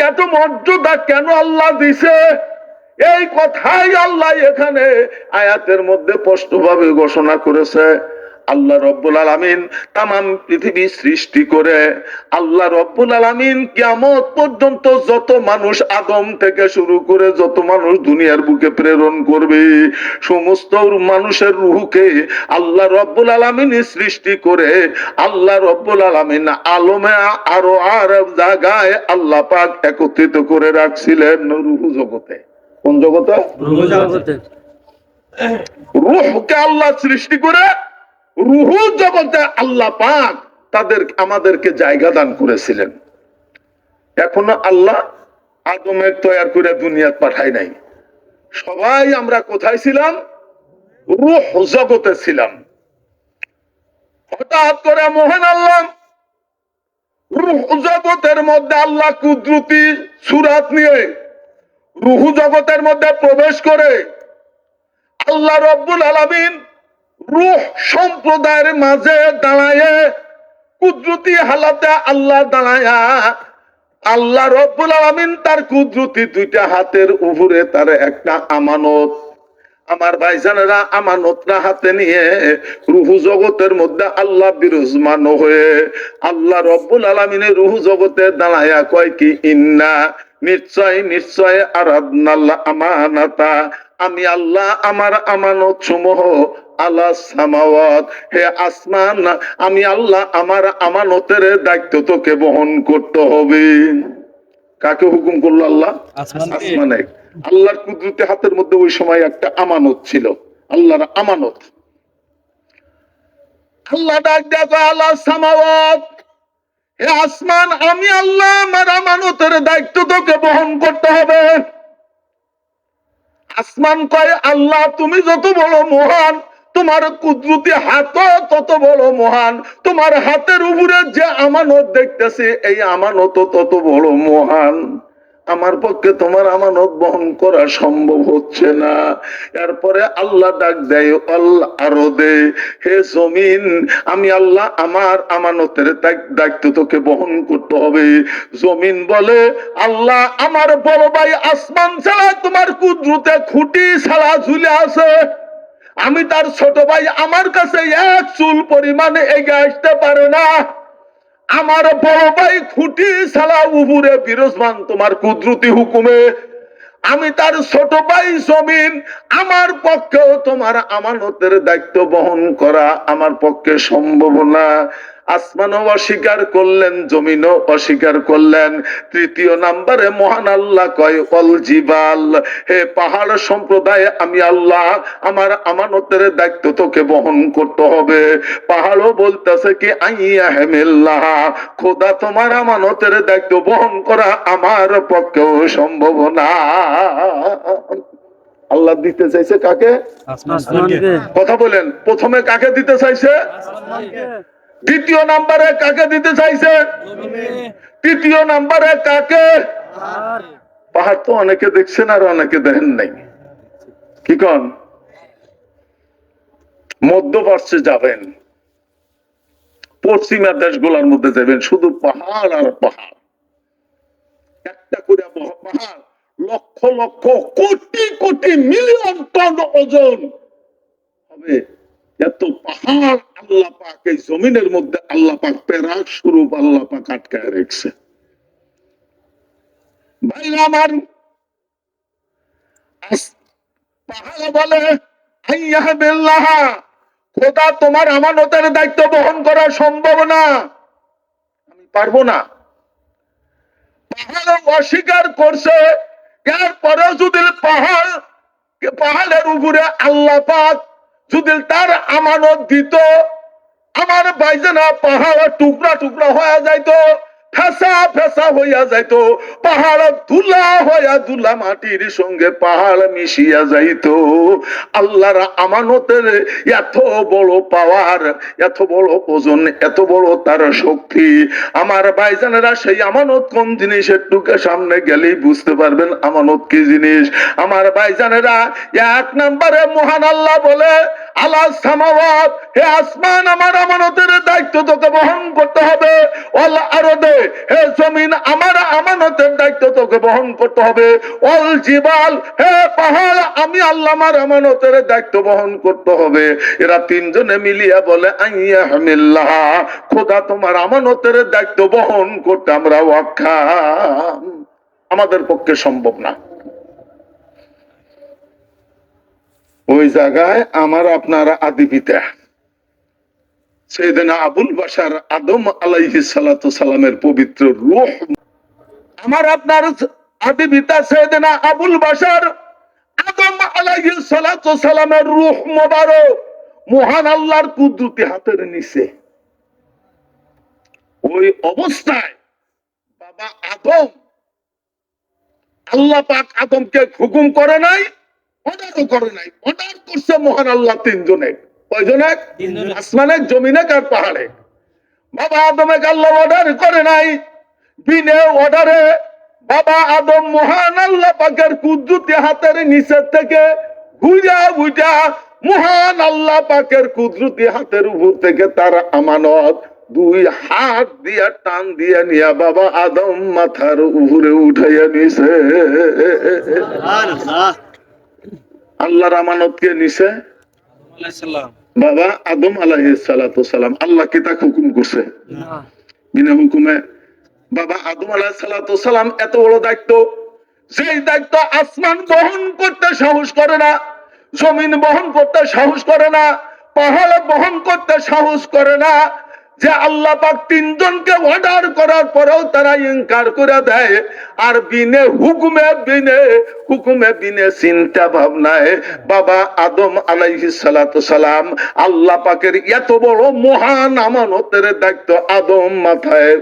এত মর্যাদা কেন আল্লাহ দিছে? এই কথাই আল্লাহ এখানে আয়াতের মধ্যে স্পষ্টভাবে ঘোষণা করেছে। আল্লাহ রব্বুল আলামিন তামাম পৃথিবী সৃষ্টি করে। আল্লাহ রব্বুল আলামিন কিয়ামত পর্যন্ত যত মানুষ আদম থেকে শুরু করে যত মানুষ দুনিয়ার বুকে প্রেরণ করবে সমস্ত মানুষের রুহকে আল্লাহ রব্বুল আলামিন সৃষ্টি করে। আল্লাহ রব্বুল আলামিন আলমে আরও আর জায়গায় আল্লাহ পাক একত্রিত করে রাখছিলেন রুহু জগতে। কোন জগতে। রুহকে আল্লাহ সৃষ্টি করে রুহু জগতে আল্লাহ পাক তাদের, আমাদেরকে জায়গা দান করেছিলেন। এখনও আল্লাহ আদমের তৈয়ার করে দুনিয়াত পাঠায় নাই। সবাই আমরা কোথায় ছিলাম? রুহ জগতে ছিলাম। হঠাৎ করে মহান আল্লাহ রুহ জগতের মধ্যে আল্লাহ কুদরতি সুরাত নিয়ে রুহু জগতের মধ্যে প্রবেশ করে আল্লাহ রব্বুল আলামিন সম্প্রদায়ের মাঝে দাঁড়ায় কুদরতি হালাতে আল্লাহ দাঁড়ায়া, আল্লাহ রব্বুল আলামিন তার কুদরতি দুইটা হাতের উপরে তার একটা আমানত। আমার ভাইজানেরা আমানতরা হাতে নিয়ে রুহু জগতের মধ্যে আল্লাহ বিরাজমান হয়ে আল্লাহ রব্বুল আলামিনের রুহু জগতে দাঁড়ায়া কয় কি, ইন্না নিশ্চয় নিশ্চয় আরাধনাল আমানাতা। আমি আল্লাহ আমার আমানত সমূহ সামাওয়াত। হে আসমান আমি আল্লাহ আমার আমানতের দায়িত্ব তোকে বহন করতে হবে। কাকে হুকুম করল আল্লাহ? আসমানে আল্লাহর কুদরতি হাতের মধ্যে ওই সময় একটা আমানত ছিল। আল্লাহর আমানত। আল্লাহ ডাক দেখো আল্লাহ সামাওয়াত। হে আসমান আমি আল্লাহ আমার আমানতের দায়িত্ব তোকে বহন করতে হবে। আসমান কয় আল্লাহ তুমি যত বড় মহান তোমার কুদরতি হাত তত বড় মহান। তোমার হাতের উপরে যে আমানত দেখতেছে, এই আমানত তত বড় মহান। আমার পক্ষে তোমার আমানত বহন করা সম্ভব হচ্ছে না। এরপরে আল্লাহ ডাক দেয় আরও দে হে জমিন, আমি আল্লাহ আমার আমানতের দায়িত্ব তোকে বহন করতে হবে। জমিন বলে, আল্লাহ আমার বড় ভাই আসমান ছাড়া তোমার কুদরতে খুঁটি ছাড়া ঝুলে আছে। আমি তার ছোট ভাই আমার কাছে এক চুল পরিমাণে এগিয়ে আসতে পারে না। আমার বড় ভাই খুঁটি ছাড়া উপরে বিরোজমান তোমার কুদরতি হুকুমে। আমি তার ছোট ভাই জমিন, আমার পক্ষেও তোমার আমানতের দায়িত্ব বহন করা আমার পক্ষে সম্ভব না। আসমানও অস্বীকার করলেন জমিনও অস্বীকার করলেন। তৃতীয় নাম্বারে মহান আল্লাহ কয় অল জিবাল। হে পাহাড় সম্প্রদায় আমি আল্লাহ আমার আমানতের দায়িত্ব তোকে বহন করতে হবে। পাহাড়ও বলতেছে কি আইয়া হেমিল্লাহ খোদা তোমার আমানতের দায়িত্ব বহন করা আমার পক্ষেও সম্ভব না। আল্লাহ দিতে চাইছে কাকে? কথা বলেন প্রথমে কাকে দিতে চাইছে? দ্বিতীয় নাম্বারে কাকে দিতে চাইছে? তৃতীয় নাম্বারে কাকে? পাহাড় তো অনেকে দেখছেন আর অনেকে দেখেন নাই। কি কন? মধ্যপ্রাচ্যে যাবেন। পশ্চিমা দেশগুলোর মধ্যে যাবেন। শুধু পাহাড় আর পাহাড়। একটা করে পাহাড় লক্ষ লক্ষ কোটি কোটি মিলিয়ন টন ওজন হবে। এত পাহাড় আল্লাহ পাক এই জমিনের মধ্যে আল্লাহ পাক পেরাক স্বরূপ আল্লাহ পাক আটকায় রেখেছে। ভাই আমার পাহাড় বলে খোদা তোমার আমানতের দায়িত্ব বহন করা সম্ভব না। আমি পারব না। পাহাড় অস্বীকার করছে, এরপরেও যদি পাহাড়, পাহাড়ের উপরে আল্লাহ পাক যদি তার আমানত দিত আমার বাইজানা পাহাড় টুকরা টুকরা হয়ে যাইতো। ফেসা ফেসা হইয়া যাইতো, পাহাড় ধুলা হইয়া ধুলা মাটির সঙ্গে পাহাড় মিশিয়া যাইতো। আল্লাহর আমানতের এত বড় পাওয়ার, এত বড় ওজন, এত বড় তার শক্তি। আমার ভাইজানেরা সেই আমানত কোন জিনিস একটুকে সামনে গেলেই বুঝতে পারবেন আমানত কি জিনিস। আমার ভাইজানেরা এক নম্বরে মহান আল্লাহ বলে আল্লাহ সামাওয়াত, হে আসমান, আমার আমানতের দায়িত্ব তোকে বহন করতে হবে। আল্লাহ আরও দে হে জমিন, আমার আমানতের দায়িত্ব তোকে বহন করতে হবে। অল জিবাল, হে পাহাড়, আমি আল্লাহ আমার আমানতের দায়িত্ব বহন করতে হবে। এরা তিনজনে মিলিয়া বলে আইয়া হামিল্লাহ খোদা তোমার আমানতের দায়িত্ব বহন করতে আমরা অক্ষম আমাদের পক্ষে সম্ভব না। ওই জায়গায় আমার আপনার আদি পিতা সেদিন আবুল বাসার আদম আলাইহি সালামের পবিত্র রূহ। আমার আপনার আদি পিতা সেদিন আবুল বাসার আদম আলাইহি সালামের রূহ মোবারক মহান আল্লাহর কুদরতি হাতের নিচে। ওই অবস্থায় বাবা আদম, আল্লাহ পাক আদমকে হুকুম করে নাই অর্ডারও করে নাই। অর্ডার করছে মহান আল্লাহ তিনজনে। কয়জনে। আসমানে জমিনে কার পাহাড়ে? বাবা আদমে আল্লাহ অর্ডার করে নাই। বিনে অর্ডারে বাবা আদম মহান আল্লাহ পাকের কুদরতি হাতের নিচের থেকে ঘুরা ঘুরা মহান আল্লাহ পাকের কুদরতি হাতের উপর থেকে তার আমানত দুই হাত দিয়া টান দিয়া নিয়া বাবা আদম মাথার উপরে উঠাইয়া নিছে। আল্লাহর আমানতকে নিছে? বাবা আদম আলাইহিস সালাতু সালাম আল্লাহ কি তাকে হুকুম করছে? বিনা হুকুমে। বাবা আদম সালাম এত বড় দায়িত্ব যেই দায়িত্ব আসমান বহন করতে সাহস করে না জমিন বহন করতে সাহস করে না পাহাড় বহন করতে সাহস করে না যে আল্লাহ পাক তিনজনকে অর্ডার করার পরেও তারা ইনকার করে দেয়। আর বিনে হুকুমে বিনে হুকুমে বিনে চিন্তা ভাবনায় বাবা আদম আলাইহি সালাম আল্লাহ পাকের এত বড় মহান আমানতের দায়িত্ব আদম মাথায়।